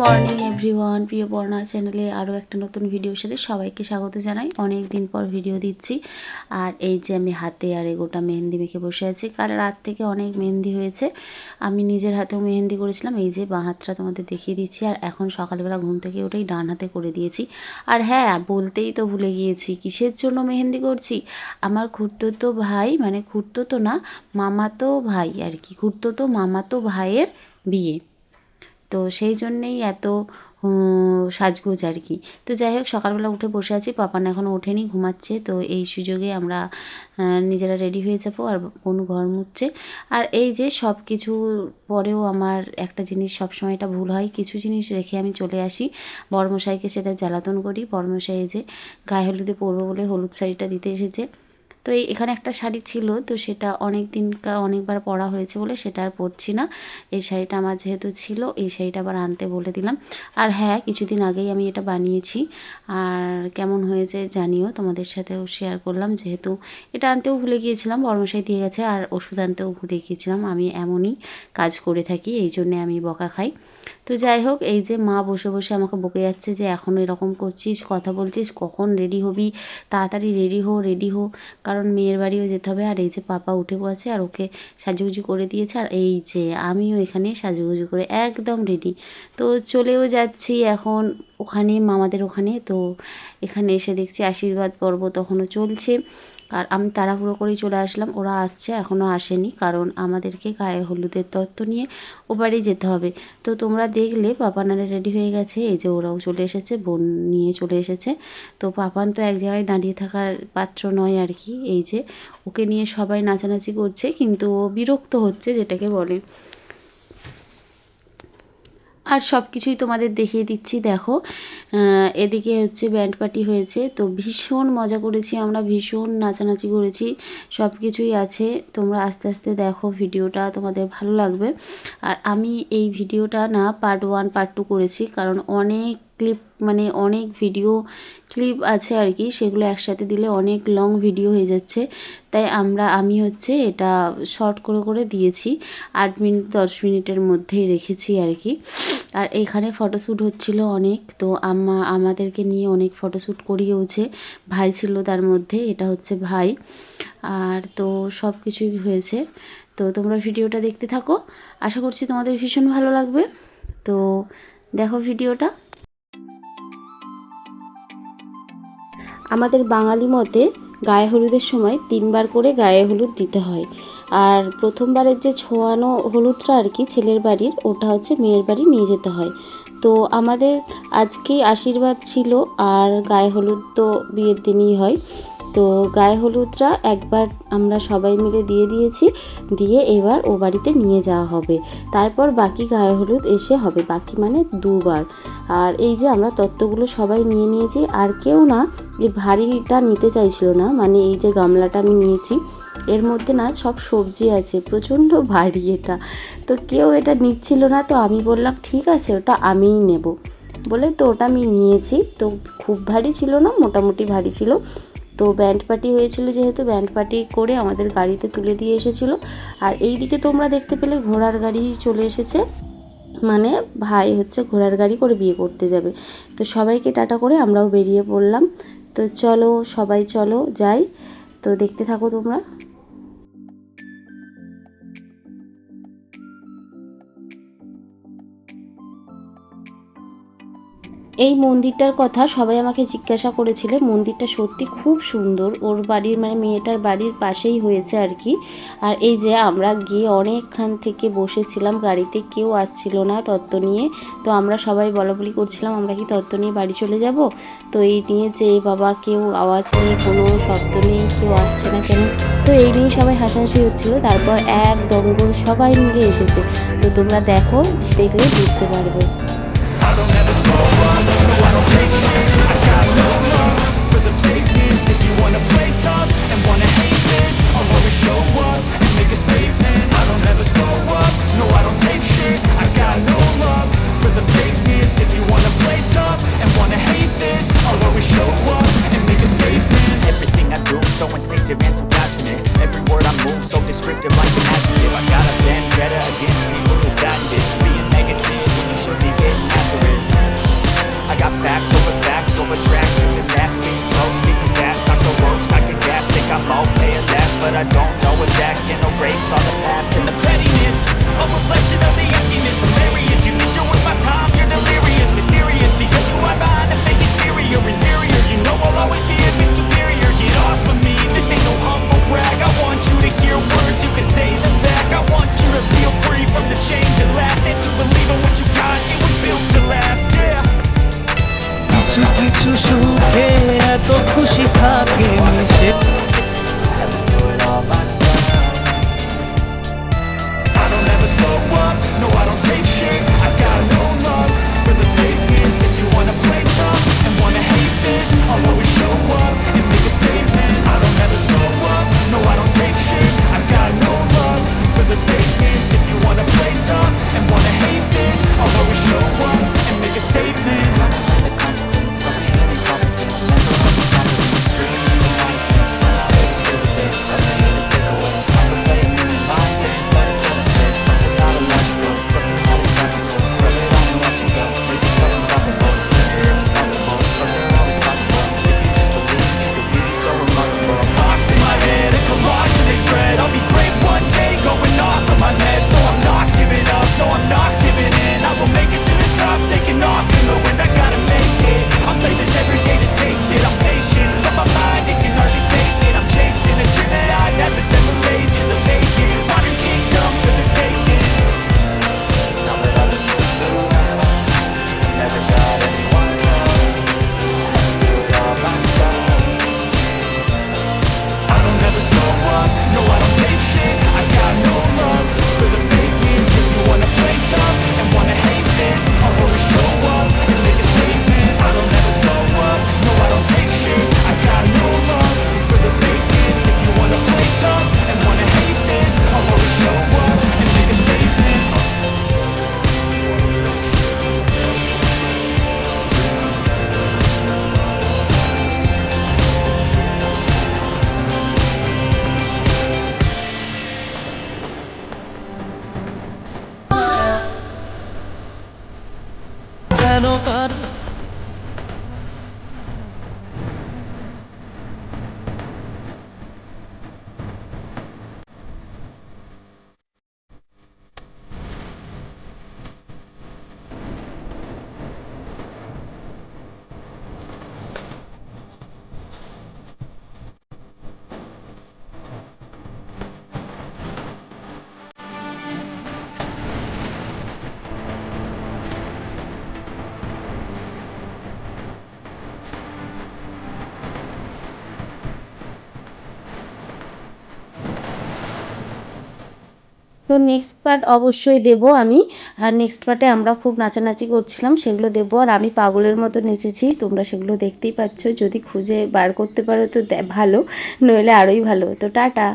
Morning, everyone. প্রিয় পর্ণা চ্যানেলে আরও একটা নতুন ভিডিওর সাথে সবাইকে স্বাগত জানাই। অনেক দিন পর ভিডিও দিচ্ছি। আর এই যে আমি হাতে আর এগোটা মেহেন্দি মেখে বসে আছি, কাল রাত থেকে অনেক মেহেন্দি হয়েছে। আমি নিজের হাতেও মেহেন্দি করেছিলাম, এই যে বাঁ হাতটা তোমাদের দেখিয়ে দিচ্ছি। আর এখন সকালবেলা ঘুম থেকে উঠেই ডান হাতে করে দিয়েছি। আর হ্যাঁ বলতেই তো ভুলে গিয়েছি, কিসের জন্য মেহেন্দি করছি? আমার খুঁড়তো ভাই মানে খুঁড়তো না, মামাতো ভাই আর কি খুঁড়তো মামাতো ভাইয়ের বিয়ে। তো সেই জন্যেই এত সাজগোজ আর কি। তো যাই হোক, সকালবেলা উঠে বসে আছি, পাপান এখনও ওঠেনি, ঘুমাচ্ছে। তো এই সুযোগে আমরা নিজেরা রেডি হয়ে যাব আর কোন ঘর মুছছে। আর এই যে সব কিছু পরেও আমার একটা জিনিস সবসময় এটা ভুল হয়, কিছু জিনিস রেখে আমি চলে আসি। বড়মশাইকে সেটা জ্বালাতন করি। বড়মশাই এই যে গায়ে হলুদে পরবো বলে হলুদ শাড়িটা দিতে এসেছে। তো এই এখানে একটা শাড়ি ছিল, তো সেটা অনেক দিন অনেকবার পরা হয়েছে বলে সেটা আর পরছি না। এই শাড়িটা আমার যেহেতু ছিল, এই শাড়িটা আবার আনতে বলে দিলাম। আর হ্যাঁ কিছুদিন আগেই আমি এটা বানিয়েছি। আর কেমন হয়েছে জানিও, তোমাদের সাথেও শেয়ার করলাম। যেহেতু এটা আনতেও ভুলে গিয়েছিলাম, বর্মশাই দিয়ে গেছে, আর ওষুধ আনতেও ভুলে গিয়েছিলাম। আমি এমনই কাজ করে থাকি, এই জন্যে আমি বকা খাই। তো যাই হোক, এই যে মা বসে বসে আমাকে বকে যাচ্ছে যে, এখন এরকম করছিস, কথা বলছিস, কখন রেডি হবি? তাড়াতাড়ি রেডি হো রেডি হো। কারণ মেয়ের বাড়িও যেতে হবে। আর এই যে পাপা উঠে পড়েছে আর ওকে সাজুগুজু করে দিয়েছে। আর এই যে আমিও এখানে সাজুগুজু করে একদম রেডি তো চলেও যাচ্ছি এখন ওখানে, মামাদের ওখানে। তো এখানে এসে দেখছি আশীর্বাদ পর্ব তখনও চলছে। আর আমি তাড়াহুড়ো করেই চলে আসলাম। ওরা আসছে এখনও আসেনি কারণ আমাদেরকে গায়ে হলুদের তত্ত্ব নিয়ে ও বাড়ি যেতে হবে। তো তোমরা দেখলে পাপানারে রেডি হয়ে গেছে, এই যে ওরাও চলে এসেছে, বোন নিয়ে চলে এসেছে। তো পাপান তো এক জায়গায় দাঁড়িয়ে থাকার পাত্র নয় আর কি, এই যে ওকে নিয়ে সবাই নাচানাচি করছে, কিন্তু ও বিরক্ত হচ্ছে যেটাকে বলে। আর সব কিছুই তোমাদের দেখিয়ে দিচ্ছি, দেখো। এদিকে হচ্ছে ব্যান্ড পার্টি হয়েছে, তো ভীষণ মজা করেছি আমরা, ভীষণ নাচানাচি করেছি সব কিছুই আছে। তোমরা আস্তে আস্তে দেখো ভিডিওটা, তোমাদের ভালো লাগবে। আর আমি এই ভিডিওটা না পার্ট ওয়ান পার্ট টু করেছি, কারণ অনেক ক্লিপ মানে অনেক ভিডিও ক্লিপ আছে আর কি, সেগুলো একসাথে দিলে অনেক লং ভিডিও হয়ে যাচ্ছে। তাই আমরা, আমি হচ্ছে এটা শর্ট করে করে দিয়েছি, আট মিনিট, দশ মিনিটের মধ্যেই রেখেছি আর কি। আর এখানে ফটোশ্যুট হচ্ছিল অনেক, তো আমা আমাদেরকে নিয়ে অনেক ফটোশ্যুট করিয়েওছে। ভাই ছিল তার মধ্যে, এটা হচ্ছে ভাই। আর তো সব কিছুই হয়েছে। তো তোমরা ভিডিওটা দেখতে থাকো। আশা করছি তোমাদের ভীষণ ভালো লাগবে। তো দেখো ভিডিওটা আমাদের বাঙালি মতে গায়ে হলুদের সময় তিনবার করে গায়ে হলুদ দিতে হয়। আর প্রথমবারের যে ছোঁয়ানো হলুদটা আর কি ছেলের বাড়ির, ওটা হচ্ছে মেয়ের বাড়ি নিয়ে যেতে হয়। তো আমাদের আজকেই আশীর্বাদ ছিল, আর গায়ে হলুদ তো বিয়ের দিনই হয়। তো গায়ে হলুদটা একবার আমরা সবাই মিলে দিয়ে দিয়েছি, দিয়ে এবার ও বাড়িতে নিয়ে যাওয়া হবে। তারপর বাকি গায়ে হলুদ এসে হবে, বাকি মানে দুবার। আর এই যে আমরা তত্ত্বগুলো সবাই নিয়ে নিয়েছি, আর কেউ না এই ভারীটা নিতে চাইছিল না মানে এই যে গামলাটা আমি নিয়েছি, এর মধ্যে না সব সবজি আছে, প্রচণ্ড ভারী এটা। তো কেউ এটা নিচ্ছিল না, তো আমি বললাম, ঠিক আছে, ওটা আমিই নেব। বলে তো ওটা আমি নিয়েছি, তো খুব ভারী ছিল না, মোটামুটি ভারী ছিল। তো ব্যান্ড পার্টি হয়েছিল যেহেতু ব্যান্ড পার্টি করে আমাদের গাড়িতে তুলে দিয়ে এসেছিল। আর এই দিকে তোমরা দেখতে পেলে ঘোড়ার গাড়ি চলে এসেছে। মানে ভাই হচ্ছে ঘোড়ার গাড়ি করে বিয়ে করতে যাবে। তো সবাইকে টাটা করে আমরাও বেরিয়ে পড়লাম। তো চলো, সবাই চলো, যাই। তো দেখতে থাকো তোমরা। এই মন্দিরটার কথা সবাই আমাকে জিজ্ঞাসা করেছিল, মন্দিরটা সত্যি খুব সুন্দর। ওর বাড়ির মানে মেয়েটার বাড়ির পাশেই হয়েছে আর কি। আর এই যে আমরা গিয়ে অনেকক্ষণ থেকে বসেছিলাম, গাড়িতে কেউ আসছিল না তত্ত্ব নিয়ে। তো আমরা সবাই বলা বলি করছিলাম, আমরা কি তত্ত্ব নিয়ে বাড়ি চলে যাব? তো এই নিয়ে যে বাবা কেউ আওয়াজ নেই কোনো শব্দ নেই কেউ আসছে না কেন? তো এই নিয়ে সবাই হাসাহাসি হচ্ছিল, তারপর এক দমগল সবাই মিলে এসেছে। তো তোমরা দেখো, দেখলে বুঝতে পারবে। So instinctive and want to hate this although we show love and make us stay I don't ever show love no I don't take shit I got no love but the fake if you want to play talk and want to hate this although we show love and make us stay everything I do so passionate. Every word I move so descriptive like an adjective I got a vendetta against people I don't know what that can erase তো next part অবশ্যই দেব আমি। আর next পার্টে আমরা খুব নাচানাচি করছিলাম, সেগুলো দেবো। আর আমি পাগলের মতো নেচেছি, তোমরা সেগুলো দেখতেই পাচ্ছ। যদি খুঁজে বার করতে পারো তো ভালো, নইলে আরোই ভালো। তো টাটা!